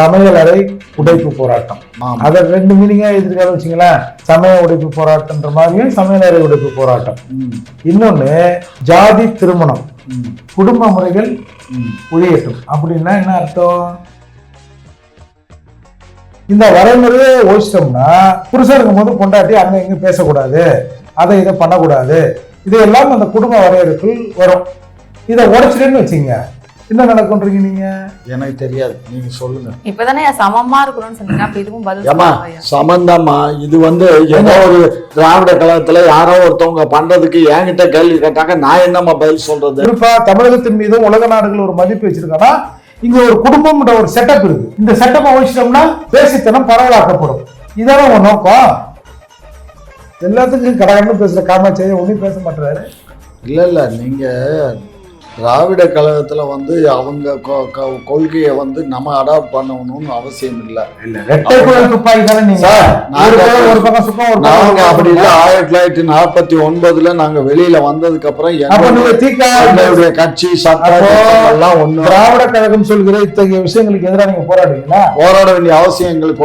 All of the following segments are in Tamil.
சமையலறை உடைப்பு போராட்டம். அதை ரெண்டு மீனிங்கா எழுதிருக்காரு வச்சுங்களேன் சமய உடைப்பு போராட்டம்ன்ற மாதிரியும் சமையலறை உடைப்பு போராட்டம். இன்னொன்னு ஜாதி திருமணம். குடும்ப முறைகள். ஒழியட்டும் அப்படின்னா என்ன அர்த்தம்? இந்த வரைமுறையை ஒழிச்சிட்டோம்னா புருஷன் இருக்கும்போது பொண்டாட்டி அங்க இங்க பேசக்கூடாது. அதை இதை பண்ணக்கூடாது. இதையெல்லாம் அந்த குடும்ப வரையறைக்குள் வரும். இதை உடைச்சிட்டேன்னு வச்சுங்க என்ன நடக்கும்ன்றீங்க நீங்க? எனக்கு தெரியாது. நீங்க சொல்லுங்க. இப்பதானே சமமா இருக்கணும்னு சொன்னீங்க. அப்ப இதுவும் பதில் ஏமா. சம்பந்தமா இது வந்து ஏதோ ஒரு திராவிட கழகத்துல யாரோ ஒருத்தவங்க பண்றதுக்கு என்கிட்ட கேள்வி கேட்டாங்க. நான் என்னம்மா பதில் சொல்றது? குறிப்பா தமிழகத்தின் மீதும் உலக நாடுகள் ஒரு மதிப்பு வச்சிருக்காங்கன்னா இங்க ஒரு குடும்பம்ன்ற ஒரு செட்டப் இருக்கு. இந்த செட்டப்பை ஒழிச்சிட்டோம்னா பேசித்தனம் பரவலாக்கப்படும். இதான உன் நோக்கம்? எல்லாத்துக்கும் கடகடன்னு பேசுற காமாட்சி ஒன்றும் பேச மாட்டாரு இல்ல இல்ல நீங்க திராவிட கழகத்துல வந்து அவங்க கொள்கையை வந்து நம்ம அடாப்ட் பண்ணணும்னு அவசியம் இல்லை. நீங்க? சார், ஒரு நாங்க- பக்கம் ஒரு பக்கம் சுத்தம் ஒரு நாங்க பக்கம் அப்படி இல்லை. ஆயிரத்தி தொள்ளாயிரத்தி நாற்பத்தி ஒன்பதுல நாங்க வெளியில வந்ததுக்கு அப்புறம் எங்களுடைய- கட்சி சட்டம் ஒண்ணு திராவிட கழகம் சொல்கிற இத்தகைய விஷயங்களுக்கு எதிராக நீங்க போராடுவீங்களா போராட வேண்டிய அவசியம் எங்களுக்கு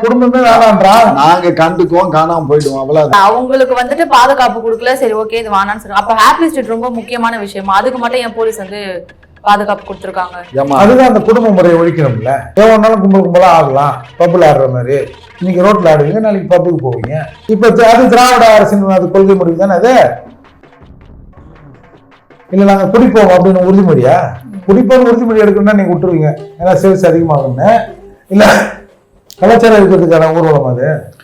குடும்பமே வேணான்றான் நாங்க கண்டுக்குவோம் காணாம போயிடுவோம் அவ்வளவுதான். அவங்களுக்கு வந்துட்டு பாதுகாப்பு கொடுக்கல. சரி ஓகே இது வேணாம்னு சொல்லுங்க அப்ப ஹாப்பி ஸ்ட்ரீட் ரொம்ப முக்கியமான விஷயமா? அதுக்கு மட்டும் என் போலீஸ் வந்து பாதுகாப்பு கொடுத்துருக்காங்க. அதுதான் அந்த குடும்ப முறையை ஒழிக்கணும்ல. எவ்வளோனாலும் கும்பல் கும்பலா ஆகலாம் பப்புல ஆடுற மாதிரி. இன்னைக்கு ரோட்ல ஆடுவீங்க நாளைக்கு பப்புக்கு போவீங்க. இப்ப தி- அது திராவிட அரசின் அது கொள்கை முடிவு தானே அது? இல்ல நாங்க குடிப்போம் அப்படின்னு உறுதிமொழியா? குடிப்போம் உறுதிமொழி எடுக்கணும்னா நீங்க விட்டுருவீங்க. ஏன்னா சேல்ஸ் அதிகமாகும்னு. இல்ல கலாச்சாரம் இருக்கிறதுக்கான ஊர்வலம் அது.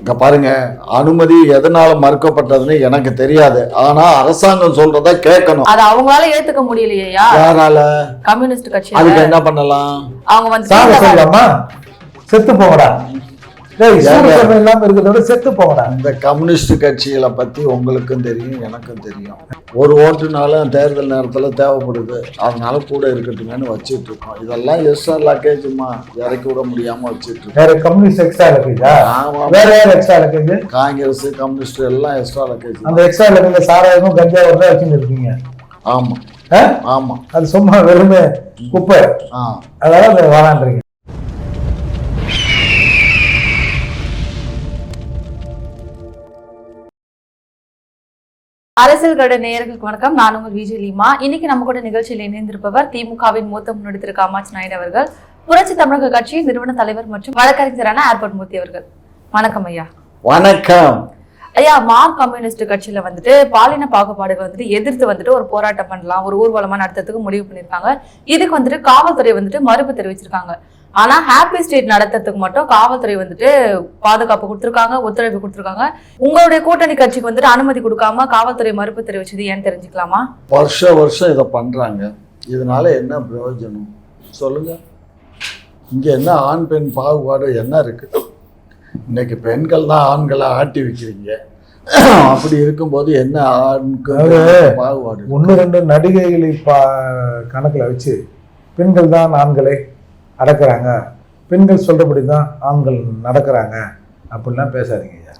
இங்க பாருங்க அனுமதி எதனால மறுக்கப்பட்டதுன்னு எனக்கு தெரியாது. ஆனா அரசாங்கம் சொல்றத கேட்கணும். அது அவங்களால ஏத்துக்க முடியலையா யாரால? கம்யூனிஸ்ட் கட்சி அதுக்கு என்ன பண்ணலாம்? அவங்க வந்து செத்து போங்கடா டேய் சூடு சொரணை இல்லாம இருக்கிறத விட செத்து போங்கடா. இந்த கம்யூனிஸ்ட் கட்சிகளை பத்தி உங்களுக்கும் தெரியும் எனக்கும் தெரியும். ஒரு ஓட்டுனாலும் தேர்தல் நேரத்துல தேவைப்படுது. அதனால கூட இருக்கட்டுங்கன்னு வச்சுட்டு இருக்கோம். இதெல்லாம் எக்ஸ்ட்ரா லக்கேஜுமா? இறக்கி விட முடியாம வச்சுட்டு இருக்கோம். வேற கம்யூனிஸ்ட் எக்ஸ்ட்ரா லக்கேஜா? வேற யார் எக்ஸ்ட்ரா லக்கேஜ்? காங்கிரஸ் கம்யூனிஸ்ட் எல்லாம் எக்ஸ்ட்ரா லக்கேஜ் அந்த எக்ஸ்ட்ரா லக்கேஜ் சாராயமும் கஞ்சாவும் தான் வச்சுட்டு இருக்கீங்க. ஆமா? ஆமா. அது சும்மா வெறுமே குப்பை. ஆ. அதாவது அது வேணான்றீங்க அரசியல் கட நேயர்களுக்கு வணக்கம். நான் உங்கள் விஜய் லீமா. இன்னைக்கு நம்ம கூட நிகழ்ச்சியில் இணைந்திருப்பவர் திமுகவின் மூத்த முன்னோடி திரு காமாட்சி நாயுடு அவர்கள். புரட்சி தமிழக கட்சியின் நிறுவன தலைவர் மற்றும் வழக்கறிஞரான ஏர்போர்ட் மூர்த்தி அவர்கள். வணக்கம் ஐயா. வணக்கம். ஐயா மார்க் கம்யூனிஸ்ட் கட்சியில வந்துட்டு பாலின பாகுபாடுகள் வந்துட்டு எதிர்த்து வந்துட்டு ஒரு போராட்டம் பண்ணலாம். ஒரு ஊர்வலமா நடத்துறதுக்கு முடிவு பண்ணிருக்காங்க இதுக்கு வந்துட்டு காவல்துறை வந்துட்டு மறுப்பு தெரிவிச்சிருக்காங்க. ஆனா ஹாப்பி ஸ்ட்ரீட் நடத்துறதுக்கு மட்டும் காவல்துறை வந்துட்டு பாதுகாப்பு கொடுத்துருக்காங்க ஒத்துழைப்பு கொடுத்துருக்காங்க. உங்களுடைய கூட்டணி கட்சிக்கு வந்துட்டு அனுமதி கொடுக்காம காவல்துறை மறுப்பு தெரிவிச்சது ஏன்னு தெரிஞ்சுக்கலாமா? வருஷ வருஷம் இதை பண்றாங்க. இதனால என்ன பிரயோஜனம்? சொல்லுங்க. இங்க என்ன ஆண் பெண் பாகுபாடு என்ன இருக்கு? இன்னைக்கு பெண்கள் தான் ஆண்களை ஆட்டி வைக்கிறீங்க. அப்படி இருக்கும்போது என்ன அதாவது- பாகுபாடு? ஒன்று ரெண்டு நடிகைகளை பா கணக்கில் வச்சு பெண்கள் தான் ஆண்களை. அடக்குறாங்க பெண்கள் சொல்றபடி தான் ஆண்கள் நடக்கிறாங்க. அப்படிலாம் பேசாதீங்க ஐயா.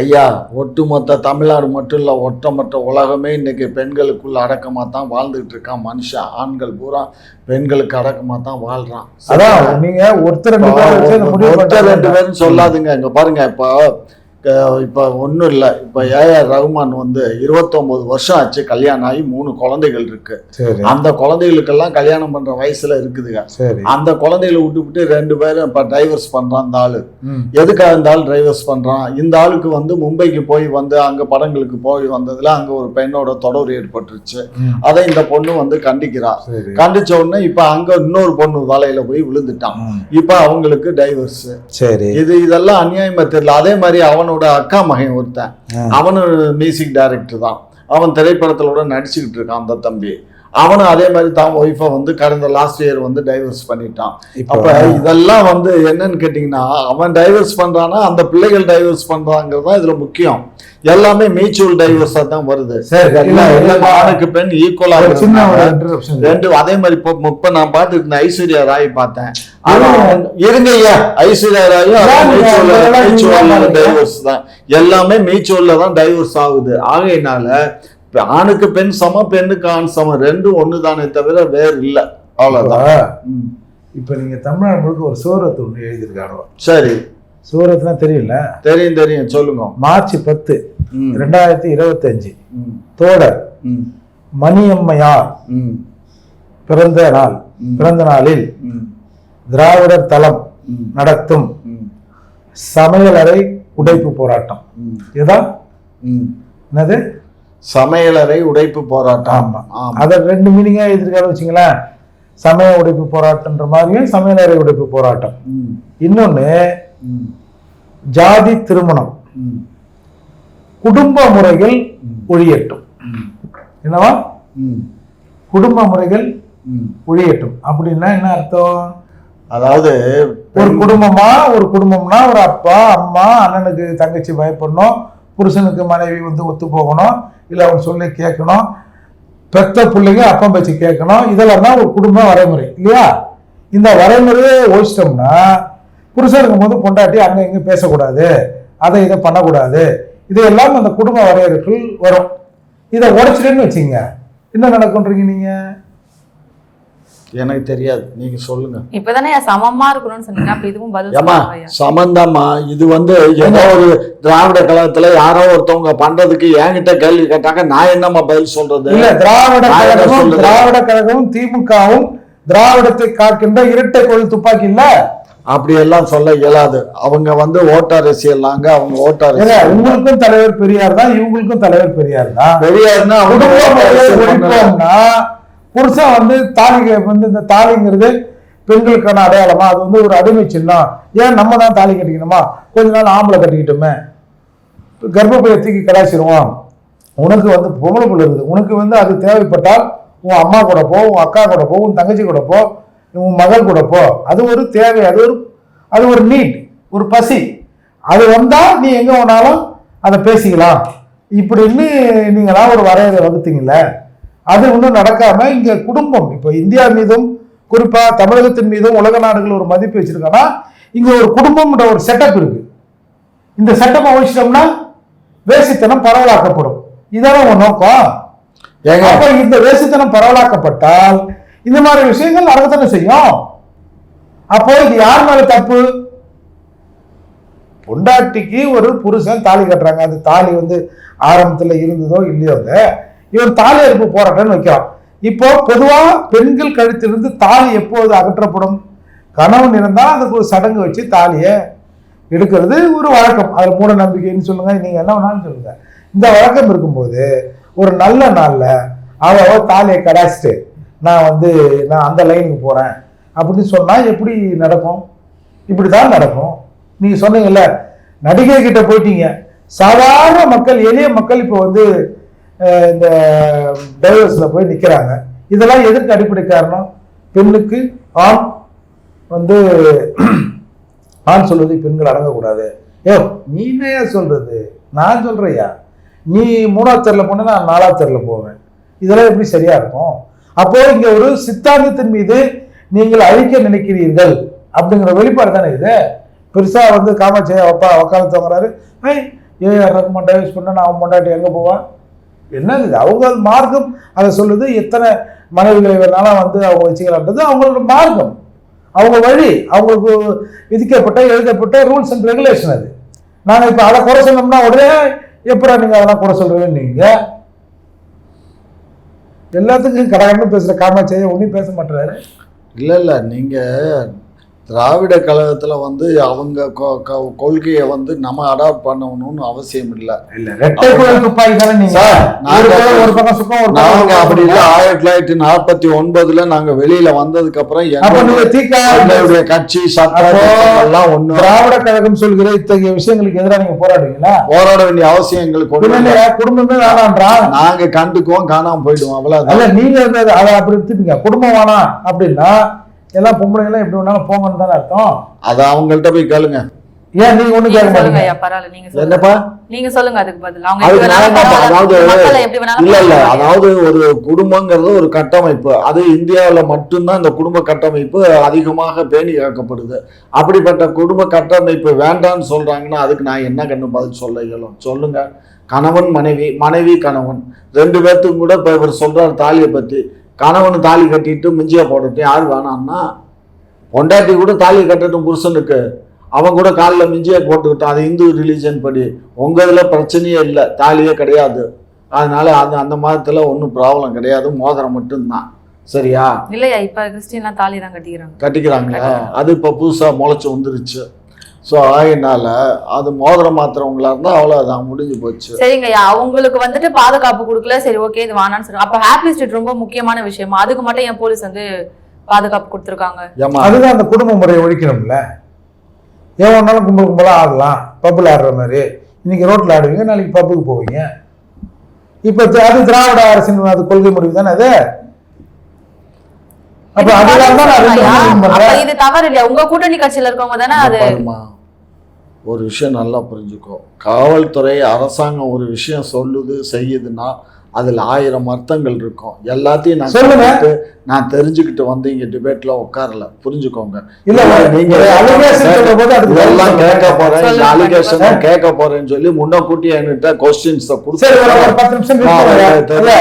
ஐயா ஒட்டுமொத்த தமிழ்நாடு மட்டும் இல்லை ஒட்டுமொத்த உலகமே இன்னைக்கு பெண்களுக்குள்ள அடக்கமாக தான் வாழ்ந்துட்டு இருக்கான் மனுஷன். ஆண்கள் பூரா பெண்களுக்கு அடக்கமாக தான் வாழ்றான். அதான் நீங்க ஒருத்தர் ஒருத்தர் ரெண்டு. பேரும் சொல்லாதுங்க. இங்க பாருங்க இப்போ இப்போ ஒன்றும் இல்லை. இப்போ ஏஆர் ரகுமான் வந்து இருபத்தொம்போது வருஷம் ஆச்சு கல்யாணம் ஆகி மூணு குழந்தைகள் இருக்கு. அந்த குழந்தைகளுக்கெல்லாம் கல்யாணம் பண்ற வயசுல இருக்குதுங்க. அந்த குழந்தைகளை விட்டுவிட்டு ரெண்டு பேரும் இப்போ டைவர்ஸ் பண்றான் இந்த ஆளு. எதுக்காக இந்த ஆள் டிரைவர்ஸ் பண்றான்? இந்த ஆளுக்கு வந்து மும்பைக்கு போய் வந்து அங்க படங்களுக்கு போய் வந்ததுல அங்க ஒரு பெண்ணோட தொடர்பு ஏற்பட்டுருச்சு. அதை இந்த பொண்ணு வந்து கண்டிக்கிறா. கண்டிச்ச உடனே இப்ப அங்க இன்னொரு பொண்ணு வலையில போய் விழுந்துட்டான். இப்ப அவங்களுக்கு டைவர்ஸ் சரி. இது இதெல்லாம் அநியாயமா தெரியல. அதே மாதிரி அவனோட அக்கா மகன் ஒருத்தன். அவனு மியூசிக் டைரக்டர் தான். அவன் திரைப்படத்துல கூட நடிச்சுக்கிட்டு இருக்கான் அந்த தம்பி. அவனும் அதே மாதிரி தான் ஒய்ஃபை வந்து கடந்த லாஸ்ட் இயர் வந்து டைவர்ஸ் பண்ணிட்டான். அப்ப இதெல்லாம் வந்து என்னன்னு கேட்டிங்கன்னா அவன் டைவர்ஸ் பண்றானா அந்த பிள்ளைகள் டைவர்ஸ் பண்றாங்கிறது தான் இதுல முக்கியம். எல்லாமே மியூச்சுவல் டைவர்ஸா தான் வருது. ஆணுக்கு பெண் ஈக்குவலா ஒரு சின்ன. ரெண்டு அதே மாதிரி இப்போ இப்ப நான் பார்த்துட்டு இருந்த ஐஸ்வர்யா ராய் பார்த்தேன். ஆனா அவன்- இருங்க ஐயா ஐஸ்வர்யா ராயும் டைவர்ஸ் தான். எல்லாமே மியூச்சுவல்ல தான் டைவர்ஸ் ஆகுது. ஆகையினால இப்ப ஆணுக்கு பெண் சமம் பெண்ணுக்கு ஆண் சமம். ரெண்டும் ஒண்ணுதானே தவிர வேறு இல்ல. ம். இப்போ நீங்க தமிழ்நாடு முழுக்க ஒரு சூரத் ஒன்று எழுதியிருக்காங்க. சரி. சூரத்னா தெரியல. தெரியும் தெரியும். சொல்லுங்க. மார்ச் பத்து ரெண்டாயிரத்தி இருபத்தஞ்சு. தோடர் மணியம்மையார் பிறந்த நாள். பிறந்த நாளில் திராவிடர் தளம் நடத்தும் சமையலறை உடைப்பு போராட்டம். இதுதான். என்னது? சமையலறை உடைப்பு போராட்டம். அதை ரெண்டு மீனிங்கா எழுதிருக்காரு வச்சுங்களேன் சமய உடைப்பு போராட்டம்ன்ற மாதிரியும் சமையலறை உடைப்பு போராட்டம். ம், ஜாதி திருமணம். குடும்ப முறைகள் ஒழியட்டும். என்னவா? குடும்ப முறைகள். ஒழியட்டும். அப்படின்னா என்ன அர்த்தம்? அதாவது ஒரு குடும்பமா ஒரு குடும்பம்னா ஒரு அப்பா அம்மா அண்ணனுக்கு தங்கச்சி பயப்படணும். புருஷனுக்கு மனைவி வந்து ஒத்து போகணும் இல்லை அவன் சொல்லி கேட்கணும் பெத்த பிள்ளைங்க அப்பம் பேச்சு கேட்கணும் இதெல்லாம் தான் ஒரு குடும்ப வரைமுறை இல்லையா? இந்த வரைமுறையை ஒழிச்சிட்டோம்னா புருஷன் இருக்கும்போது பொண்டாட்டி அங்கே இங்கே பேசக்கூடாது அதை இதை பண்ணக்கூடாது இதையெல்லாம் அந்த குடும்ப வரையறைக்குள் வரும். இதை உடைச்சிட்டேன்னு வச்சுங்க என்ன நடக்குன்றீங்க நீங்கள் எனக்கு தெரியாது. நீங்க சொல்லுங்க. இப்பதானே சமமா இருக்கணும்னு சொன்னீங்க. அப்ப இதுவும் பதில் ஏமா இது வந்து ஏதோ ஒரு திராவிட கழகத்துல யாரோ ஒருத்தவங்க பண்றதுக்கு என்கிட்ட கேள்வி கேட்டாங்க. நான் என்னம்மா பதில் சொல்றது? இல்ல திராவிட கழகமும்? திராவிட கழகமும் திமுகவும் திராவிடத்தை காக்கின்ற இரட்டை கொள் துப்பாக்கி இல்ல? அப்படி எல்லாம் சொல்ல இயலாது. அவங்க வந்து ஓட்ட அரசியல்லாங்க அவங்க ஓட்ட ஏங்க, அரசியல் உங்களுக்கும் தலைவர் பெரியார் தான் இவங்களுக்கும் தலைவர் பெரியார் தான். பெரியார்னா புருஷன் வந்து தாலி வந்து இந்த தாலிங்கிறது பெண்களுக்கான அடையாளமா? அது வந்து ஒரு அடிமை சின்னம். ஏன் நம்ம தான் தாலி கட்டிக்கணுமா? கொஞ்ச நாள் ஆம்பளை கட்டிக்கிட்டோமே. கர்ப்பப்பையை தூக்கி கடாச்சிருவோம் உனக்கு வந்து பொம்பளை பிள்ளை இருக்குது. உனக்கு வந்து அது தேவைப்பட்டால் உன் அம்மா கூட போ உன் அக்கா கூட போ உன் தங்கச்சி கூட போ உன் மகள் கூட போ. அது ஒரு தேவை அது ஒரு அது ஒரு நீட் ஒரு பசி. அது வந்தால் நீ எங்கே வேணாலும் அதை பேசிக்கலாம். இப்படின்னு நீங்களாம் ஒரு வரையறை வகுத்தீங்களே அது ஒன்றும் நடக்காம இங்க குடும்பம் இப்போ இந்தியா மீதும் குறிப்பா தமிழகத்தின் மீதும் உலக நாடுகள் ஒரு மதிப்பு வச்சிருக்காங்கன்னா இங்க ஒரு குடும்பம்ன்ற ஒரு செட்டப் இருக்கு. இந்த செட்டப்பை ஒழிச்சிட்டோம்னா வேசித்தனம் பரவலாக்கப்படும். இதான உங்க நோக்கம். அப்ப இந்த வேசித்தனம் பரவலாக்கப்பட்டால் இந்த மாதிரி விஷயங்கள் நடக்கத்தானே செய்யும். அப்போ இது யார் மேல தப்பு? பொண்டாட்டிக்கு ஒரு புருஷன் தாலி கட்டுறாங்க. அது தாலி வந்து ஆரம்பத்துல இருந்ததோ இல்லையோங்க இவன் தாலி அறுப்பு போராட்டம்னு வைக்கிறான் இப்போ பொதுவாக பெண்கள் கழுத்திலிருந்து தாலி எப்போது அகற்றப்படும்? கணவன் இருந்தால் அதுக்கு ஒரு சடங்கு வச்சு தாலியை எடுக்கிறது ஒரு வழக்கம். அதில் மூட நம்பிக்கைன்னு சொல்லுங்க நீங்கள் என்ன வேணாலும் சொல்லுங்க. இந்த வழக்கம் இருக்கும்போது ஒரு நல்ல நாளில் அவ தாலியை கடாச்சிட்டு நான் வந்து நான் அந்த லைனுக்கு போகிறேன் அப்படின்னு சொன்னால் எப்படி நடக்கும்? இப்படி தான் நடக்கும். நீங்கள் சொன்னீங்கல்ல நடிகை கிட்ட போயிட்டீங்க. சாதாரண மக்கள் எளிய மக்கள் இப்போ வந்து இந்த டைவர்ஸில் போய் நிற்கிறாங்க இதெல்லாம் எதற்கு அடிப்படை காரணம்? பெண்ணுக்கு ஆண் வந்து ஆண் சொல்வது பெண்கள் அடங்கக்கூடாது. ஏ நீ என்னையா சொல்றது? நான் சொல்கிறையா நீ மூணாவது தெருல போனா நான் நாலாவது தெருல போவேன். இதெல்லாம் எப்படி சரியா இருக்கும்? அப்போ இங்க ஒரு சித்தாந்தத்தின் மீது நீங்கள் அழிக்க நினைக்கிறீர்கள் அப்படிங்கிற வெளிப்பாடு தானே இது? பெருசா வந்து காமாட்சியா அப்பா வக்காலத்து வாங்குறாரு. ஏய் ஏ ரகுமான் டைவர்ஸ் பண்ண நான் அவன் பொண்டாட்டி எங்க போவான் என்னது இது? அவங்க மார்க்கம் அதை சொல்லுது. எத்தனை மனைவிகளை வேணாலும் வந்து அவங்க வச்சுக்கலான்றது அவங்களோட மார்க்கம். அவங்க வழி அவங்களுக்கு விதிக்கப்பட்ட எழுதப்பட்ட ரூல்ஸ் அண்ட் ரெகுலேஷன் அது. நாங்கள் இப்போ அதை குறை சொன்னோம்னா உடனே எப்படா நீங்கள் அதெல்லாம் குறை சொல்கிறேன்னு நீங்கள் எல்லாத்துக்கும் கடகடன்னு பேசுகிற காமாட்சியை ஒன்றும் பேச மாட்டேறாரு. இல்லை இல்லை. நீங்கள் திராவிட கழகத்துல வந்து அவங்க கொள்கையை வந்து நம்ம அடாப்ட் பண்ணணும்னு அவசியம் இல்லை. நீங்க. அப்படி இல்லை. ஆயிரத்தி தொள்ளாயிரத்தி நாற்பத்தி ஒன்பதுல நாங்க வெளியில வந்ததுக்கு அப்புறம் எங்களுடைய- கட்சி சட்டம் ஒண்ணு திராவிட கழகம் சொல்கிற இத்தகைய விஷயங்களுக்கு எதிராக நீங்க போராடுவீங்களா? போராட வேண்டிய அவசியம் எங்களுக்கு குடும்பமே வேணான்றான் நாங்க கண்டுக்குவோம் காணாம போயிடுவோம். அவ்வளவுதான். அல்ல நீங்க அதை அப்படி எடுத்துப்பீங்க. குடும்பம் வேணாம் அப்படின்னா எல்லாம் பொம்பளைங்க எல்லாம் எப்படி வேணாலும் போங்கன்னு தானே அர்த்தம்? அத அவங்கள்ட்ட போய் கேளுங்க. ஏன் நீங்க ஒண்ணு கேட்க மாட்டீங்க? நீங்க சொல்லுங்க. என்னப்பா? நீங்க சொல்லுங்க அதுக்கு பதில். அவங்க இல்ல இல்ல. அதாவது ஒரு குடும்பங்கிறது ஒரு கட்டமைப்பு. அது இந்தியாவுல மட்டும்தான் இந்த குடும்ப கட்டமைப்பு அதிகமாக பேணி காக்கப்படுது அப்படிப்பட்ட குடும்ப கட்டமைப்பு வேண்டாம்னு சொல்றாங்கன்னா அதுக்கு நான் என்ன கண்ணு பதில் சொல்ல இயலும்? சொல்லுங்க. கணவன் மனைவி மனைவி கணவன். ரெண்டு பேர்த்துக்கும் கூட இப்ப இவர் சொல்றாரு தாலியை பத்தி. கணவன் தாலி கட்டிட்டு மிஞ்சிய போடட்டும் யார் வேணாம்னா பொண்டாட்டி கூட தாலி கட்டட்டும் புருஷனுக்கு. அவன் கூட காலில் மிஞ்சியே போட்டுக்கிட்டான் அது இந்து ரிலீஜன் படி. உங்க இதுல பிரச்சனையே இல்லை தாலியே கிடையாது. அதனால அது அந்த மதத்துல ஒன்றும் ப்ராப்ளம் கிடையாது மோதிரம் மட்டும்தான். சரியா? இல்லையா இப்ப கிறிஸ்டின்லாம் தாலி தான் கட்டிக்கிறாங்க. கட்டிக்கிறாங்க அது இப்போ புதுசாக முளைச்சி வந்துருச்சு. ஸோ அதனால அது மோதிரம் மாத்திரவங்களா இருந்தால் அவ்வளோதான் முடிஞ்சு போச்சு. சரிங்கய்யா அவங்களுக்கு வந்துட்டு பாதுகாப்பு கொடுக்கல. சரி ஓகே இது வேணாம்னு சொல்லுங்க அப்ப ஹாப்பி ஸ்ட்ரீட் ரொம்ப முக்கியமான விஷயமா? அதுக்கு மட்டும் என் போலீஸ் வந்து பாதுகாப்பு கொடுத்துருக்காங்க. ஏமா அதுதான் அந்த குடும்ப முறையை ஒழிக்கணும்ல. எவன் வேணாலும் கும்பல் கும்பலாக ஆடலாம். பப்பில் ஆடுற மாதிரி. இன்னைக்கு ரோட்டில் ஆடுவீங்க நாளைக்கு பப்புக்கு போவீங்க. இப்போ அது திராவிட அரசின் அது கொள்கை முடிவு தானே அது அப்ப அதெல்லாம் தான் நான் ரெண்டு ஐயா, முடிவு அப்ப பண்றேன் இது தவறு இல்லையா உங்க கூட்டணி கட்சியில இருக்கவங்க தானே அது? ஒரு விஷயம் நல்லா புரிஞ்சுக்கோ. காவல்துறை அரசாங்கம் ஒரு விஷயம் சொல்லுது செய்யுதுன்னா அதில் ஆயிரம் அர்த்தங்கள் இருக்கும். எல்லாத்தையும் நான் சொல்லுங்க. நான் தெரிஞ்சுக்கிட்டு வந்து இங்க டிபேட்ல உட்காரல. புரிஞ்சுக்கோங்க. இல்ல இதெல்லாம் கேட்க சொல்லுங்க. போறேன். இந்த சொல்லுங்க. அலிகேஷன் கேட்க போறேன்னு சொல்லி முன்னக்கூட்டி என்கிட்ட கொஸ்டின்ஸ் கொடுத்து வந்து ஐயா,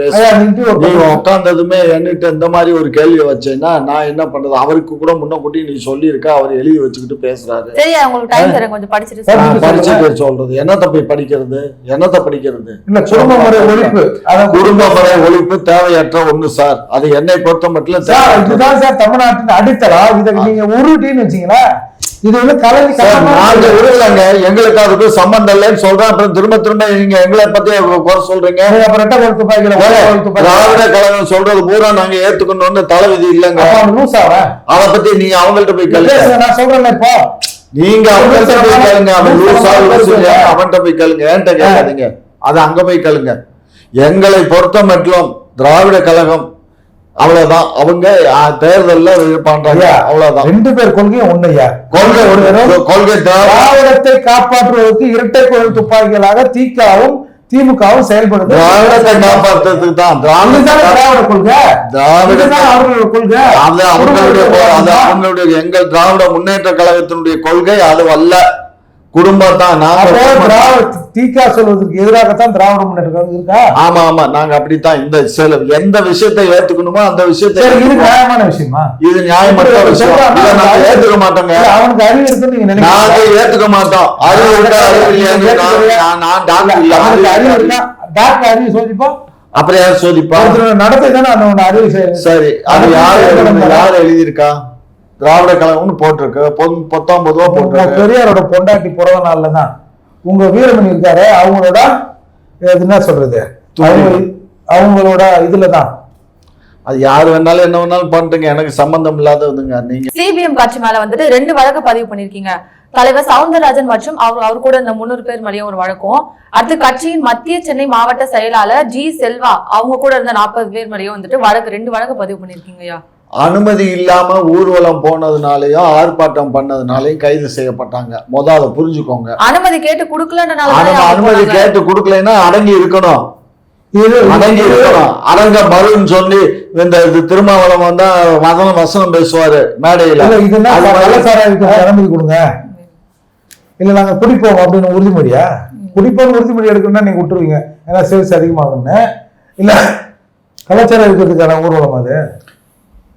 பேசுறேன். நிறுத்தி ஒரு நீங்க பத்து உட்கார்ந்ததுமே என்கிட்ட இந்த மாதிரி ஒரு கேள்வி வச்சேன்னா நான் என்ன பண்றது? அவருக்கு கூட முன்னக்கூட்டி நீ சொல்லியிருக்க அவர் எழுதி வச்சுக்கிட்டு பேசுறாரு. சரியா உங்களுக்கு டைம் தரேன். கொஞ்சம் படிச்சுட்டு சொல்றது. என்னத்த போய் படிக்கிறது? என்னத்த படிக்கிறது? இல்ல குடும்ப முறை ஒழிப்பு. குடும்ப முறை ஒழிப்பு தேவையற்ற ஒண்ணு சார். அது என்னை பொறுத்த மட்டும் சார். இதுதான் சார் தமிழ்நாட்டின் அடித்தளம். இதை நீங்க உருட்டின்னு வச்சீங்களேன் இது வந்து கலந்து நாங்க விடலங்க எங்களுக்கு அதுக்கு சம்பந்தம் இல்லைன்னு சொல்றேன். அப்புறம் திரும்ப திரும்ப நீங்க எங்களை பத்தி குறை சொல்றீங்க? அப்புறம் திராவிட கழகம் சொல்றது பூரா நாங்க ஏத்துக்கணும்னு தலைவிதி இல்லைங்க. அத பத்தி நீங்க அவங்கள்ட்ட போய் கேளுங்க. நான் சொல்றேன்ல இப்போ. நீங்க அவங்கள்ட்ட போய் கேளுங்க. அவன் லூசா அவன்கிட்ட போய் கேளுங்க. என்கிட்ட கேட்காதீங்க. அது அங்க போய் கேளுங்க. எங்களை பொறுத்த மட்டும் திராவிட கழகம் அவ்வளவுதான். அவங்க தேர்தல்ல பண்றாங்க. அவ்வளவுதான். ரெண்டு பேர் கொள்கையும் ஒண்ணுயா கொள்கை தடவை கொள்கை திராவிட திராவிடத்தை காப்பாற்றுவதற்கு இரட்டை குழல் துப்பாக்கிகளாக திகாவும் திமுகவும் செயல்படுது. திராவிடத்தை காப்பாற்றுறதுக்கு தான். திராவிட திராவிட கொள்கை? திராவிட அவர்களோட கொள்கை? அது அவங்களுடைய குடும்ப அது. அவங்களுடைய எங்கள் திராவிட முன்னேற்ற கழகத்தினுடைய கொள்கை அது அல்ல குடும்பம் தான் அப்போ நாங்க திராவிட திகா சொல்வதற்கு எதிராகத்தான் திராவிட முன்னேற்ற கழகம் இருக்கா? ஆமா ஆமா நாங்க அப்படித்தான் இந்த சில எந்த விஷயத்தை ஏத்துக்கணுமோ அந்த விஷயத்தை சரி இது. நியாயமான விஷயமா? இது நியாயமற்ற விஷயம். நாங்க ஏத்துக்க மாட்டோங்க. அவனுக்கு அறிவு இருக்குன்னு நீங்க ஏத்துக்க மாட்டோம். அறிவு நான் நான் நான் டாக்டர் அறிவு இருக்கா? டாக்டர் அறிவு சோதிப்பா? அப்புறம் யார் சோதிப்பா? நடத்தை தானே அந்த அறிவு சரி அது யார் யார் எழுதியிருக்கா? திராவிட கழகம்னு போட்டிருக்கு. பத்தொன்பது ரூபா போட்டிருக்கு. பெரியாரோட பொண்டாட்டி பிறந்த நாள்ல தான் உங்க வீரமணி இருக்காரு அவங்களோட என்ன சொல்றது? அவங்க அவங்களோட இதுல தான் அது யார் வேணாலும் என்ன வேணாலும் பண்ணிட்டுங்க எனக்கு சம்பந்தம் இல்லாததுங்க நீங்க. சிபிஎம் கட்சி மேல வந்துட்டு ரெண்டு வழக்கு பதிவு பண்ணிருக்கீங்க. தலைவர் சவுந்தரராஜன் மற்றும் அவர் அவர் கூட இந்த முன்னூறு பேர் மேலேயும் ஒரு வழக்கும். அடுத்து கட்சியின் மத்திய சென்னை மாவட்ட செயலாளர் ஜி செல்வா அவங்க கூட இருந்த நாற்பது பேர் மேலேயும் வந்துட்டு வழக்கு ரெண்டு வழக்கு பதிவு பண்ணிருக்கீங்கய்யா. அனுமதி இல்லாம ஊர்வலம் போனதுனாலயும் ஆர்ப்பாட்டம் பண்ணதுனாலயும் கைது செய்யப்பட்டாங்க. முத அதை புரிஞ்சுக்கோங்க. அனுமதி கேட்டு குடுக்கலன்றனால அனுமதி. கேட்டு கொடுக்கலைன்னா அடங்கி இருக்கணும். இது அடங்கி இருக்கணும். அடங்க மறுன்னு சொல்லி இந்த இது திருமாவளம் வந்தா வசனம் வசனம் பேசுவாரு மேடையில. இல்ல, இது என்ன அது மாதிரி- கள்ளச்சாராயத்துக்கு அனுமதி கொடுங்க. இல்ல நாங்க குடிப்போம் அப்படின்னு உறுதிமொழியா? குடிப்போம் உறுதிமொழி எடுக்கணும்னா நீங்க விட்டுருவீங்க. ஏன்னா சேல்ஸ் அதிகமாகும்னு. இல்ல கலாச்சாரம் இருக்கிறதுக்கான ஊர்வலம் அது.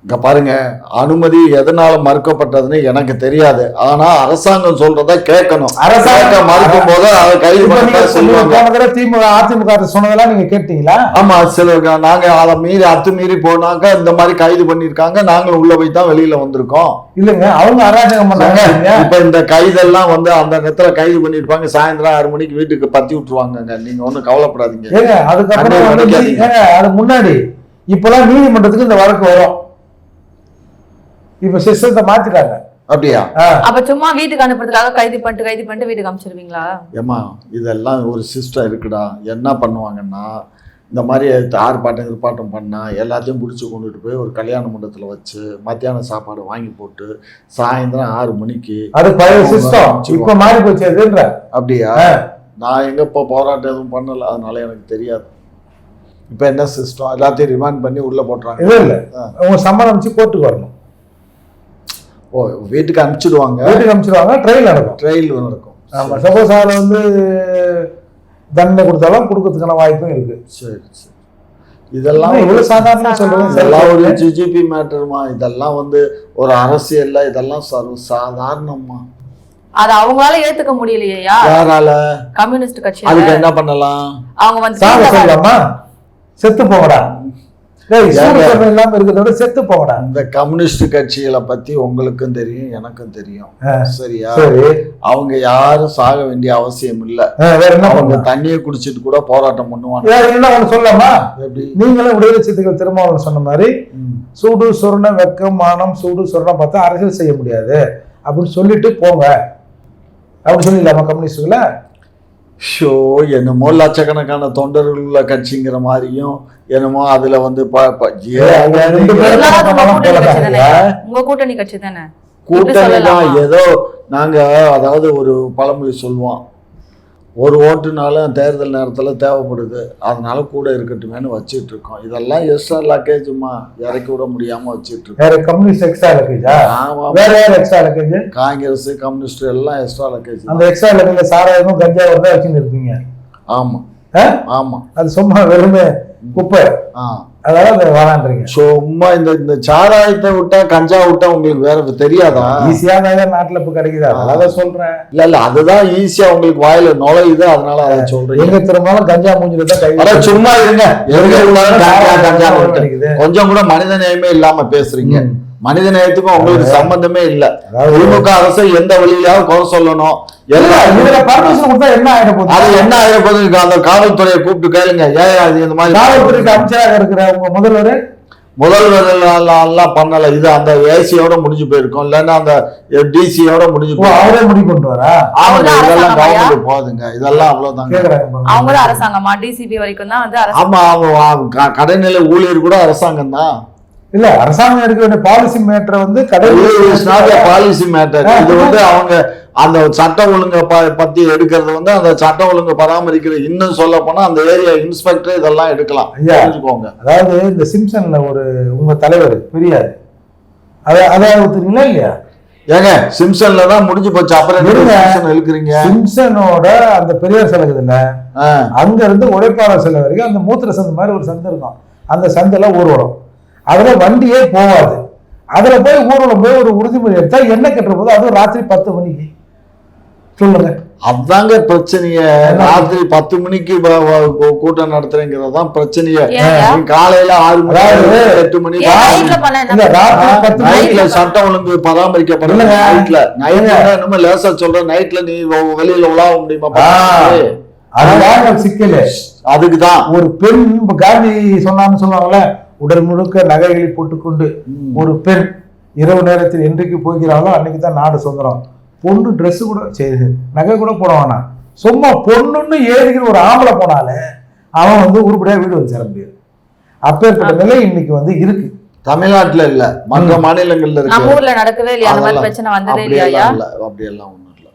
இங்க பாருங்க அனுமதி எதனால மறுக்கப்பட்டதுன்னு எனக்கு தெரியாது. ஆனா அரசாங்கம் சொல்றத கேட்கணும். அரசாங்கம் மறுக்கும் போது அதை கைது பண்ண திமுக அதிமுக சொன்னதெல்லாம் நீங்க கேட்டீங்களா? ஆமா சில நாங்க அதை மீறி அத்துமீறி போனாக்க இந்த மாதிரி கைது பண்ணிருக்காங்க நாங்களும் உள்ள போய் தான் வெளியில வந்திருக்கோம். இல்லங்க அவங்க அராஜகம் பண்ணாங்க இப்ப இந்த கைதெல்லாம் வந்து அந்த நேரத்துல கைது பண்ணிருப்பாங்க சாயந்தரம் ஆறு மணிக்கு வீட்டுக்கு பத்தி விட்டுருவாங்கங்க. நீங்க ஒண்ணும் கவலைப்படாதீங்க. அதுக்கப்புறம் முன்னாடி இப்பெல்லாம் நீதிமன்றத்துக்கு இந்த வழக்கு வரும். இப்ப சிஸ்டத்தை மாத்திட்டாங்க. அப்படியா. அப்ப சும்மா வீட்டுக்கு அனுப்புறதுக்காக கைது பண்ணிட்டு கைது பண்ணிட்டு வீட்டுக்கு அனுப்பிச்சிருவீங்களா ஏம்மா இதெல்லாம் ஒரு சிஸ்டம் இருக்குடா. என்ன பண்ணுவாங்கன்னா இந்த மாதிரி ஆர்ப்பாட்டம் இருப்பாட்டம் பண்ணா எல்லாத்தையும் பிடிச்சி கொண்டுட்டு போய் ஒரு கல்யாண மண்டபத்தில் வச்சு மத்தியான சாப்பாடு வாங்கி போட்டு சாயந்தரம் ஆறு மணிக்கு அது பழைய சிஸ்டம். இப்ப மாறி போச்சு அதுன்ற அப்படியா. நான் எங்க இப்போ போராட்டம் எதுவும் பண்ணல அதனால எனக்கு தெரியாது. இப்போ என்ன சிஸ்டம்? எல்லாத்தையும் ரிமாண்ட் பண்ணி உள்ள போட்டுறாங்க. இது இல்ல. ஆ. உங்க சம்மதம் வச்சு கோர்ட்டுக்கு வரணும். ஓ வீட்டுக்கு அனுப்பிச்சிடுவாங்க வீட்டுக்கு அனுப்பிச்சிடுவாங்க ட்ரெயின் நடக்கும். ட்ரெயில் நடக்கும். ஆமா சப்போஸ் அதில் வந்து தண்டனை கொடுத்தாலும் கொடுக்கறதுக்கான வாய்ப்பும் இருக்கு. சரி சரி. இதெல்லாம் என்ன இவ்வளவு சாதாரணமா சொல்றீங்க இதெல்லாம் ஒரு. ஜிஜிபி மேட்டர்மா இதெல்லாம் வந்து ஒரு அரசியல்ல இதெல்லாம் சர்வ சாதாரணமா அது அவங்களால ஏத்துக்க முடியலையா யாரால? கம்யூனிஸ்ட் கட்சியில. அதுக்கு என்ன பண்ணலாம்? அவங்க வந்து செத்து போங்கடா டேய் சூடு ஏங்க? சொரணை இல்லாம இருக்கிறத விட செத்து போங்கடா. இந்த கம்யூனிஸ்ட் கட்சிகளை பத்தி உங்களுக்கும் தெரியும் எனக்கும் தெரியும். சரியா? சரி. அவங்க யாரும் சாக வேண்டிய அவசியம் இல்ல. ஆ, வேற என்ன அவங்க தண்ணியை குடிச்சிட்டு கூட போராட்டம் பண்ணுவாங்க. என்ன ஒண்ணு எப்படி? நீங்களும் விடுதலை சித்துக்கள் திருமாவளவன் சொன்ன மாதிரி. சூடு சொரண வெக்கம் மானம் சூடு சொரணம் பார்த்தா அரசியல் செய்ய முடியாது. அப்படின்னு சொல்லிட்டு போங்க. அப்படி சொல்லிடலாமா கம்யூனிஸ்டுகளை? ஷோ என்னமோ லட்சக்கணக்கான தொண்டர்கள் உள்ள கட்சிங்கிற மாதிரியும் என்னமோ அதுல வந்து கூட்டணி. தானே? ஏதோ நாங்க அதாவது ஒரு பழமொழி சொல்லுவோம் ஒரு ஓட்டுனாலும் தேர்தல் நேரத்துல தேவைப்படுது. அதனால கூட இருக்கட்டுமேனு வச்சிட்டு இருக்கோம் இதெல்லாம் எக்ஸ்ட்ரா லக்கேஜுமா? இறக்கி விட முடியாம வச்சிட்டு இருக்கோம் வேற கம்யூனிஸ்ட் எக்ஸ்ட்ரா லக்கேஜா? வேற யார் எக்ஸ்ட்ரா லக்கேஜ்? காங்கிரஸ் கம்யூனிஸ்ட் எல்லாம் எக்ஸ்ட்ரா லக்கேஜ் அந்த எக்ஸ்ட்ரா லக்கேஜ் சாராயமும் கஞ்சாவும் தான் வச்சுன்னு இருப்பீங்க. ஆமா? ஆமா. அது சும்மா வெறுமே குப்பை. ஆ. அதனால அதை வேணான்றீங்க. சும்மா இந்த இந்த சாராயத்தை விட்டா கஞ்சா விட்டா உங்களுக்கு வேற தெரியாதா? ஈஸியா தான் நாட்டுல இப்ப கிடைக்குது? அதனால தான் சொல்றேன். இல்ல இல்ல அதுதான் ஈஸியா உங்களுக்கு வாயில நுழையுது அதனால அதை சொல்றீங்க. எங்க திரும்பினாலும் கஞ்சா மூஞ்சில தான் கை அட சும்மா இருங்க. எங்க கஞ்சா. கொஞ்சம் கூட மனித நேயமே இல்லாம பேசுறீங்க. மனித நேயத்துக்கும் உங்களுக்கு சம்பந்தமே இல்ல. அதாவது திமுக அரசை எந்த வழியிலாவது குறை சொல்லணும். கொடுத்தா என்ன ஆயிட அது போகுது என்ன ஆகிற போது அந்த காவல்துறையை கூப்பிட்டு கேளுங்க. ஏன் அது இந்த மாதிரி காவல்துறைக்கு அமைச்சராக இருக்கிற உங்க முதல்வர்? முதல்வர் எல்லாம் எல்லாம் பண்ணல. இது அந்த ஏசியோட முடிஞ்சு போயிருக்கும். இல்லைன்னா அந்த டிசியோட முடிஞ்சு போயிருக்கும். அவரே முடிவு கொண்டு வரா ஆமாங்க அவங்க இதெல்லாம்? கவர்மெண்ட் போகுதுங்க. இதெல்லாம் பாருங்க. அவங்களும் அரசாங்கமா? டிசிபி வரைக்கும் தான் வந்து அரசு ஆமா அவங்க கடைநிலை ஊழியர் கூட அரசாங்கம் தான் இல்ல அரசாங்கம் எடுக்க வேண்டிய பாலிசி மேட்டரை வந்து கடை பாலிசி மேட்டர் இது வந்து அவங்க அந்த சட்ட ஒழுங்கை பத்தி எடுக்கிறது வந்து அந்த சட்ட ஒழுங்கை பராமரிக்கிற இன்னும் சொல்ல போனா அந்த ஏரியா இன்ஸ்பெக்டர் இதெல்லாம் எடுக்கலாம். தெரிஞ்சுக்கோங்க. அதாவது இந்த சிம்சன்ல ஒரு உங்க தலைவர் பெரியார். அத அதாவது ஒத்துறீங்களா இல்லையா? ஏங்க சிம்சன்ல தான் முடிஞ்சு போச்சு. அப்புறம் இழுக்கிறீங்க? சிம்சனோட அந்த பெரியார் சிலை ஆ, அங்க இருந்து உழைப்பாளர் சிலை வரைக்கும் அந்த மூத்திர சந்து மாதிரி ஒரு சந்து இருக்கும். அந்த சந்தில ஊர்வலம். அதுல வண்டியே போகாது அதுல போய் ஊர்வலம் போய் ஒரு உறுதிமொழி எடுத்தா என்ன கட்டுற போது அதுவும் ராத்திரி பத்து மணிக்கு. சொல்லுங்க. அதாங்க பிரச்சனைய. ராத்திரி பத்து மணிக்கு கூட்டம் நடத்துறேங்கிறது தான் பிரச்சனையே காலையில ஆறு மணி எட்டு மணி நைட்ல சட்டம் ஒழுங்கு பராமரிக்கப்படல. நைட்ல. நைட்ல என்னமோ லேசா சொல்ற நைட்ல நீ வெளியில உலாவ முடியுமா? அதுதான் சிக்கல். அதுக்கு தான் ஒரு பெண் காந்தி சொன்னான்னு சொல்லுவாங்கல்ல உடல் முழுக்க நகைகளை போட்டுக்கொண்டு ஒரு பெண் இரவு நேரத்தில் என்றைக்கு போகிறாளோ அன்னைக்கு தான் நாடு சுதந்திரம். பொண்ணு Dress கூட சரி நகை கூட போட வேணாம். சும்மா பொண்ணுன்னு ஏறிக்கிற ஒரு ஆம்பளை போனாலே அவன் வந்து உருப்படியா வீடு வந்து சேர முடியாது. அப்பேற்பட்ட நிலை இன்னைக்கு வந்து இருக்கு. தமிழ்நாட்டுல இல்ல. மற்ற மாநிலங்கள்ல நம்ம இருக்கு ஊர்ல நடக்கவே இல்லையா? அந்த மாதிரி பிரச்சனை வந்ததே இல்லையா இல்ல. அப்படியெல்லாம் ஒண்ணும் இல்ல.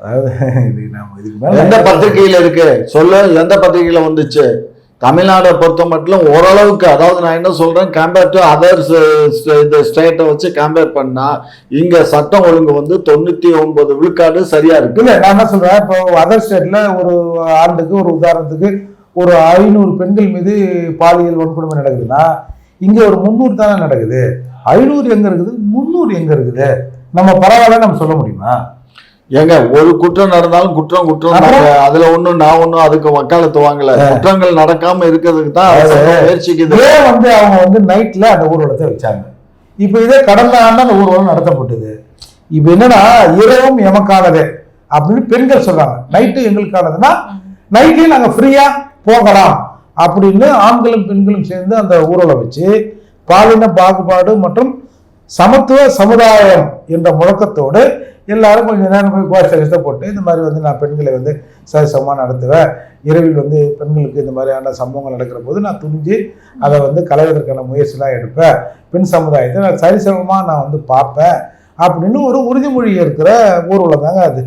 அதாவது இது நாம இதுக்கு மேல எந்த பத்திரிகையில இருக்கு? சொல்லு. எந்த பத்திரிகையில வந்துச்சு? தமிழ்நாடை பொறுத்த மட்டும் ஓரளவுக்கு அதாவது நான் என்ன சொல்கிறேன் கம்பேர் டு அதர்ஸ் இந்த ஸ்டேட்டை வச்சு கம்பேர் பண்ணால் இங்கே சட்டம் ஒழுங்கு வந்து தொண்ணூற்றி ஒன்பது விழுக்காடு சரியாக இருக்கு. இல்லை நான் என்ன சொல்கிறேன் இப்போ அதர் ஸ்டேட்டில் ஒரு ஆண்டுக்கு ஒரு உதாரணத்துக்கு ஒரு ஐநூறு பெண்கள் மீது பாலியல் வன்கொடுமை நடக்குதுன்னா இங்கே ஒரு முந்நூறு தானே நடக்குது. ஐநூறு எங்கே இருக்குது? முந்நூறு எங்கே இருக்குது? நம்ம பரவாயில்ல நம்ம சொல்ல முடியுமா? ஏங்க ஒரு குற்றம் நடந்தாலும் குற்றம் குற்றம். அதுல ஒண்ணும் நான் ஒண்ணும் அதுக்கு வக்காலத்து வாங்கல. குற்றங்கள் நடக்காம இருக்கிறதுக்கு தான் முயற்சிக்குது. ஏன் வந்து அவங்க வந்து நைட்ல அந்த ஊர்வலத்தை வச்சாங்க? இப்போ இதே கடந்த ஆண்டு அந்த ஊர்வலம் நடத்தப்பட்டது. இப்போ என்னன்னா இரவும் எமக்கானது அப்படின்னு பெண்கள் சொல்றாங்க. நைட்டு எங்களுக்கானதுன்னா நைட்லயும் நாங்க ஃப்ரீயா போகலாம் அப்படின்னு ஆண்களும் பெண்களும் சேர்ந்து அந்த ஊர்வலம் வச்சு பாலின பாகுபாடு மற்றும் சமத்துவ சமுதாயம் என்ற முழக்கத்தோடு எல்லாரும் கொஞ்சம் நேரம் போய் கோஷ்ட கஷ்ட போட்டு இந்த மாதிரி வந்து நான் பெண்களை வந்து சரிசமமாக நடத்துவேன். இரவில் வந்து பெண்களுக்கு இந்த மாதிரியான சம்பவங்கள் நடக்கிற போது நான் துணிஞ்சு அதை வந்து கலைவதற்கான முயற்சிலாம் எடுப்பேன். பெண் சமுதாயத்தை நான் சரிசமமாக நான் வந்து பார்ப்பேன். அப்படின்னு ஒரு உறுதிமொழி இருக்கிற ஊர்வலம் தாங்க அது.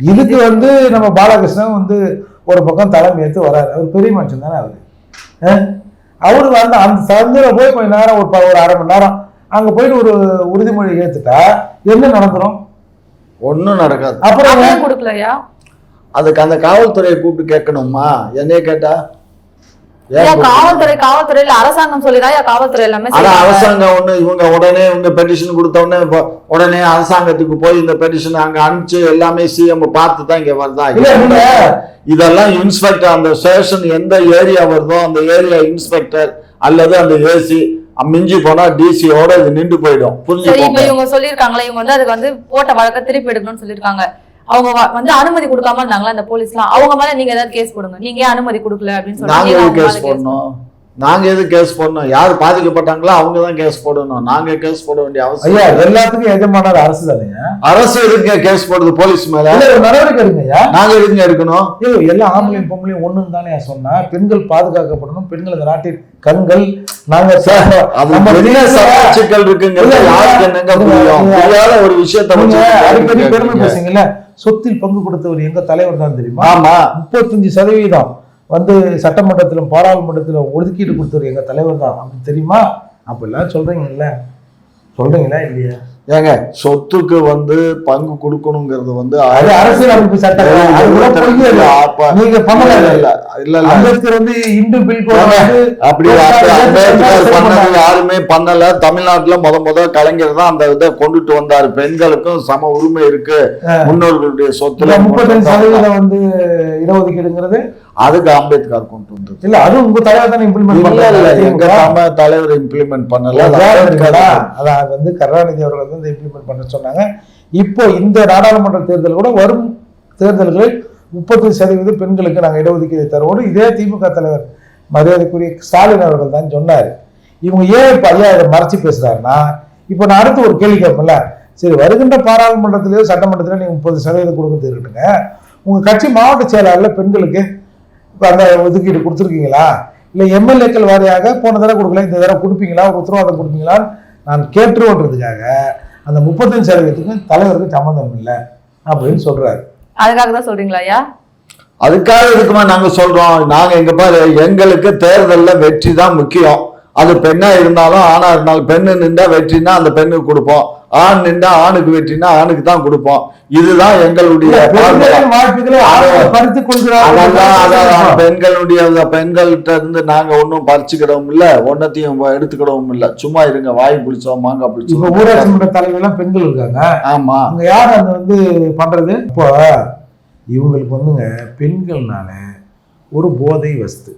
இதுக்கு வந்து நம்ம பாலகிருஷ்ணன் வந்து ஒரு பக்கம் தலைமை ஏற்று வராரு. அவர் பெரிய மனுஷன் தானே அவர். அவர் வந்து அந்த சந்தில் போய் கொஞ்ச நேரம் ஒரு ப- ஒரு அரை மணி நேரம் அங்கே போயிட்டு ஒரு உறுதிமொழி ஏற்றுட்டா என்ன நடந்துடும் ஒண்ணும் நடக்காது. அப்புறம் கொடுக்கலையா? அதுக்கு அந்த காவல்துறையை கூப்பிட்டு கேட்கணுமா? என்னைய கேட்டா? காவல்துறை காவல்துறையில அரசாங்கம் சொல்லிதான் ஐயா காவல்துறை எல்லாமே. அரசாங்கம் ஒண்ணு இவங்க உடனே இவங்க பெட்டிஷன் கொடுத்த உடனே உடனே அரசாங்கத்துக்கு போய் இந்த பெட்டிஷன் அங்க அனுப்பிச்சு எல்லாமே சிஎம் பார்த்து தான் இங்க வருதா? இல்ல நீங்க இதெல்லாம் இன்ஸ்பெக்டர் அந்த ஸ்டேஷன் எந்த ஏரியா வருதோ அந்த ஏரியா இன்ஸ்பெக்டர் அல்லது அந்த ஏசி மிஞ்சி போனா டிசியோட இது நின்று போயிடும். சரி இப்ப இவங்க சொல்லியிருக்காங்களே இவங்க வந்து அதுக்கு வந்து போட்ட வழக்க திருப்பி எடுக்கணும்னு சொல்லியிருக்காங்க. அவங்க வந்து அனுமதி கொடுக்காம இருந்தாங்களா அந்த போலீஸ்லாம்? அவங்க மேல நீங்க ஏதாவது கேஸ் போடுங்க. நீங்க ஏன் அனுமதி கொடுக்கல அப்படின்னு சொல்லி கேஸ் போடணும்? நாங்க எது கேஸ் போடணும்? யார் பாதிக்கப்பட்டாங்களோ அவங்க தான் கேஸ் போடணும். நாங்க கேஸ் போட வேண்டிய அவசியம் ஐயா. எல்லாத்துக்கும் எஜமானர் அரசு தானேங்க அரசு எதுக்கு கேஸ் போடுது போலீஸ் மேல? நடவடிக்கை எடுங்க ஐயா. நாங்க எதுங்க எடுக்கணும்? ஐயோ எல்லா ஆம்பளையும் பொம்பளையும் ஒண்ணுன்னு தானே சொன்னா பெண்கள் பாதுகாக்கப்படணும் பெண்கள் இந்த நாட்டின் கண்கள் நாங்க சவாச்சுக்கள் இருக்குங்கிறது யாருக்கு என்னங்க புரியும்? ஒரு விஷயத்த அடிக்கடி பெருமை. பேசுங்கல்ல சொத்தில் பங்கு கொடுத்தவர் எங்க தலைவர் தான் தெரியுமா? ஆமா. முப்பத்தஞ்சு சதவீதம். வந்து சட்டமன்றத்திலும் பாராளுமன்றத்திலும் ஒதுக்கீடு கொடுத்தவர் எங்க தலைவர் தான். அப்படி தெரியுமா? அப்படிலாம் சொல்றீங்கல்ல. சொல்றீங்களா இல்லையா? ஏங்க சொத்துக்கு வந்து பங்கு கொடுக்கணுங்கிறது வந்து அது அரசியல் அமைப்பு சட்டம். நீங்க பண்ணல. இல்ல இல்ல அம்பேத்கர் வந்து இந்து பில் அப்படி அப்ப அம்பேத்கர் பண்ணது யாருமே பண்ணல. தமிழ்நாட்டுல முத முத கலைஞர் தான் அந்த இதை கொண்டுட்டு வந்தாரு. பெண்களுக்கும் சம உரிமை இருக்கு. முன்னோர்களுடைய சொத்துல முப்பத்தஞ்சு சதவீதம். வந்து இடஒதுக்கீடுங்கிறது அதுக்கு அம்பேத்கர் கொண்டு வந்தது. இல்ல அது உங்க தலைவர் தானே இம்ப்ளிமெண்ட் இல்ல எங்க பண்ணல தமிழ் தலைவர் இம்ப்ளிமெண்ட் பண்ணல. அது அதான் அது வந்து கருணாநிதி அவர்கள் வந்து இம்ப்ளிமெண்ட் பண்ண சொன்னாங்க. இப்போ இந்த நாடாளுமன்ற தேர்தல் கூட வரும் தேர்தல்களில் முப்பது சதவீதம் பெண்களுக்கு நாங்கள் இடஒதுக்கீடு தருவோம் இதே திமுக தலைவர் மரியாதைக்குரிய ஸ்டாலின் அவர்கள் தான் சொன்னார். இவங்க ஏன் இப்போ ஐயா இதை மறைச்சு பேசுறாருன்னா இப்போ நான் அடுத்து ஒரு கேள்வி கேட்பேன்ல. சரி வருகின்ற பாராளுமன்றத்திலேயோ சட்டமன்றத்திலேயோ நீங்கள் முப்பது சதவீதம் கொடுக்குறது இருக்கட்டுங்க. உங்கள் கட்சி மாவட்ட செயலாளர்ல பெண்களுக்கு இப்போ அந்த ஒதுக்கீடு கொடுத்துருக்கீங்களா? இல்லை எம்எல்ஏக்கள் வாரியாக போன தடவை கொடுக்கல இந்த தடவை கொடுப்பீங்களா? ஒரு உத்தரவாதம் கொடுப்பீங்களான்னு நான் கேட்டுருவோன்றதுக்காக அந்த முப்பத்தஞ்சு சதவீதத்துக்கு தலைவருக்கு சம்மந்தம் இல்லை அப்படின்னு சொல்றாரு. அதுக்காக தான் சொல்றீங்களா ஐயா? அதுக்காக இருக்குமா நாங்க சொல்றோம்? நாங்க எங்க பாரு எங்களுக்கு தேர்தல்ல வெற்றி தான் முக்கியம். அது பெண்ணா இருந்தாலும் ஆணா இருந்தாலும் பெண்ணு நின்றா வெற்றினா அந்த பெண்ணுக்கு கொடுப்போம். ஆண் நின்றா ஆணுக்கு வெற்றினா ஆணுக்கு தான் கொடுப்போம். இதுதான் எங்களுடைய அதெல்லாம் பெண்களுடைய பெண்கள்கிட்ட இருந்து நாங்க ஒன்றும் பறிச்சுக்கிடவும் இல்ல ஒன்னத்தையும் எடுத்துக்கிடவும் இல்ல. சும்மா இருங்க வாய் பிடிச்சோம் மாங்காய் இப்ப ஊராட்சி பிடிச்சோம் மன்ற தலைவர்லாம் பெண்கள் இருக்காங்க. ஆமா. அங்க யார் அந்த வந்து பண்றது? இப்போ இவங்களுக்கு வந்துங்க பெண்கள்னால ஒரு போதை வஸ்து.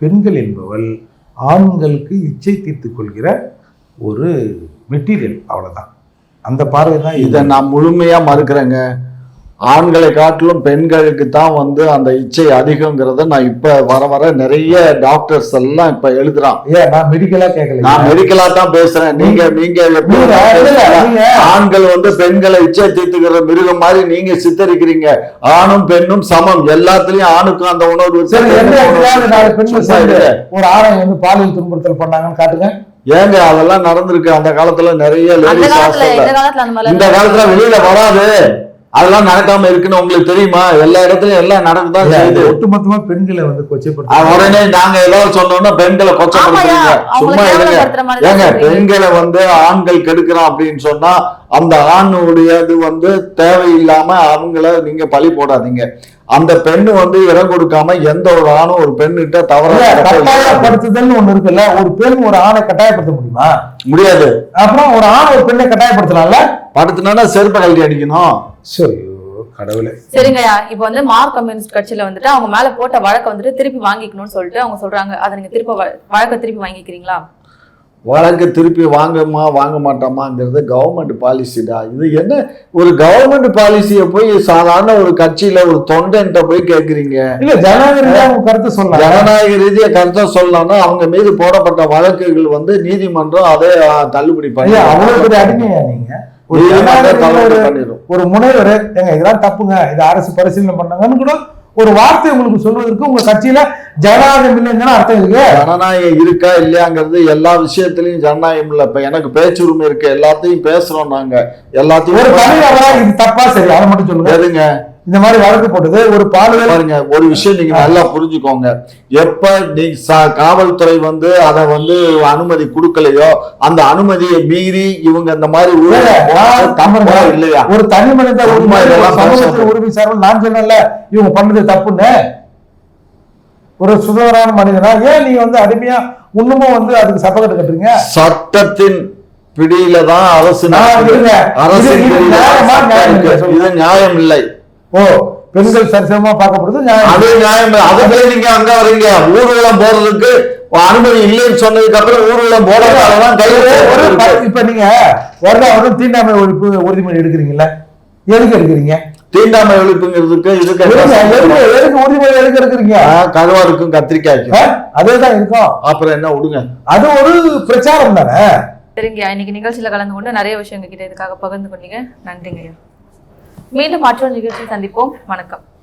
பெண்கள் என்பவள் ஆண்களுக்கு இச்சை தீர்த்துக் கொள்கிற ஒரு மெட்டீரியல் அவ்வளவுதான். அந்த பார்வை தான் இதை. நான் முழுமையா மறுக்கிறேங்க. ஆண்களை காட்டிலும் பெண்களுக்கு தான் வந்து அந்த இச்சை அதிகங்கிறத நான் இப்ப வர வர நிறைய டாக்டர்ஸ் எல்லாம் இப்ப எழுதுறான். ஏன் நான் மெடிக்கலா கேட்கல நான் மெடிக்கலா தான் பேசுறேன். நீங்க நீங்க ஆண்கள் வந்து பெண்களை இச்சை தீர்த்துக்கிற மிருகம் மாதிரி நீங்க சித்தரிக்கிறீங்க. ஆணும் பெண்ணும் சமம். எல்லாத்துலயும் ஆணுக்கும் அந்த உணர்வு. ஒரு ஆணை வந்து பாலியல் துன்புறுத்தல் பண்ணாங்கன்னு காட்டுங்க. ஏங்க அதெல்லாம் நடந்திருக்கு. அந்த காலத்துல நிறைய அந்த லேடிஸ் இந்த காலத்துல வெளியில வராது. அதெல்லாம் நடக்காம இருக்குன்னு உங்களுக்கு தெரியுமா? எல்லா இடத்துலயும் எல்லாம் நடக்குதான் செய்யுது ஒட்டுமொத்தமா பெண்களை வந்து கொச்சைப்படுத்த உடனே நாங்க ஏதாவது சொன்னோம்னா பெண்களை கொச்சப்படுத்துறீங்க. சும்மா இருங்க. ஏங்க. பெண்களை வந்து ஆண்கள் கெடுக்கிறான் அப்படின்னு சொன்னா அந்த ஆணுடைய இது வந்து தேவையில்லாம அவங்கள நீங்க பழி போடாதீங்க. அந்த பெண்ணு வந்து இடம் கொடுக்காம எந்த ஒரு ஆணும் ஒரு பெண்ணிட்ட தவறா இல்ல, நடக்க கட்டாயப்படுத்துதல்னு ஒண்ணு இருக்குல்ல ஒரு பெண் ஒரு ஆணை கட்டாயப்படுத்த முடியுமா? முடியாது. அப்புறம் ஒரு ஆண் ஒரு பெண்ணை கட்டாயப்படுத்தலாம்ல? படுத்துனா செருப்பை கழட்டி அடிக்கணும். சரி கடவுளே. சரிங்கய்யா இப்போ வந்து மார்க் கம்யூனிஸ்ட் கட்சியில வந்துட்டு அவங்க மேல போட்ட வழக்க வந்துட்டு திருப்பி வாங்கிக்கணும்னு சொல்லிட்டு அவங்க சொல்றாங்க. அதை நீங்க திருப்ப வ- வழக்க திருப்பி வாங்கிக்கிறீங்களா? வழக்கு திருப்பி வாங்கமா வாங்க மாட்டோமாங்கிறது கவர்மெண்ட் பாலிசிடா இது என்ன ஒரு கவர்மெண்ட் பாலிசியை போய் சாதாரண ஒரு கட்சியில ஒரு தொண்டன்ட்ட போய் கேக்குறீங்க? இல்ல ஜனநாயக உங்க கருத்து சொல்லலாம் ஜனநாயக ரீதியா கருத்தை சொல்லலாம்னா அவங்க மீது போடப்பட்ட வழக்குகள் வந்து நீதிமன்றம் அதை தள்ளுபடி ஐயா அவ்வளவு பண்ணி பெரிய அடிமையா நீங்க? ஒரு ஒரு- ஒரு முனைவர் ஏங்க இதெல்லாம் தப்புங்க. இது அரசு பரிசீலனை பண்ணாங்கன்னு கூட ஒரு வார்த்தை உங்களுக்கு சொல்வதற்கு உங்க கட்சியில ஜனநாயகம் இல்லைன்னு அர்த்தம் இருக்கு ஜனநாயகம் இருக்கா இல்லையாங்கிறது எல்லா விஷயத்திலயும் ஜனநாயகம் இல்ல. இப்ப எனக்கு பேச்சுரிமை இருக்கு. எல்லாத்தையும் பேசுறோம் நாங்க. ஒரு எல்லாத்தையும் தனிநபரா இது தப்பா சரி? அதை மட்டும் சொல்லுங்க. எதுங்க? இந்த மாதிரி வழக்கு போட்டது ஒரு பாலியல் பாருங்க ஒரு விஷயம் நீங்க நல்லா புரிஞ்சுக்கோங்க. எப்ப நீ காவல்துறை வந்து அதை வந்து அனுமதி கொடுக்கலையோ அந்த அனுமதியை மீறி இவங்க இந்த மாதிரி இல்லையா? ஒரு தனி மனித உரிமை சார்பில் நான் சொன்னேன்ல இவங்க பண்ணது தப்புன்னு. ஒரு சுதந்திரமான மனிதனா ஏன் நீங்க வந்து அடிமையா இன்னமும் வந்து அதுக்கு சப்பக்கட்டு கட்டுறீங்க? சட்டத்தின் பிடியில தான் அரசு? சொல்லுங்க. இது நியாயம் இல்லை ஓ பெண்கள் சரிசமமா பார்க்கப்படுது அது நியாயம். அதுக்குள்ளே நீங்க அங்க வரீங்க. ஊர்வலம் போறதுக்கு அனுமதி இல்லைன்னு சொன்னதுக்கு அப்புறம் ஊர்வலம் போறதாலதான் கைது ஒரு செய்யப்பட்டிருக்கு. ப- இப்ப நீங்க வருடம் வருடம் தீண்டாமை ஒழிப்பு உறுதிமொழி எடுக்கிறீங்கல்ல? எதுக்கு எடுக்கிறீங்க? தீண்டாமை ஒழிப்புங்கிறதுக்கு இதுக்கு எதுக்கு உறுதிமொழி எதுக்கு எடுக்கிறீங்க? கருவாருக்கும் கத்திரிக்காய்க்கும் ஆ? அதேதான் இருக்கும். அப்புறம் என்ன விடுங்க அது ஒரு பிரச்சாரம் தானே? சரிங்கய்யா இன்னைக்கு நிகழ்ச்சியில கலந்து கொண்டு நிறைய விஷயம் கிட்ட இதுக்காக பகிர்ந்து கொண்டீங்க. நன்றிங்கய்யா. மீண்டும் மற்றொரு நிகழ்ச்சியில் சந்திப்போம். வணக்கம்.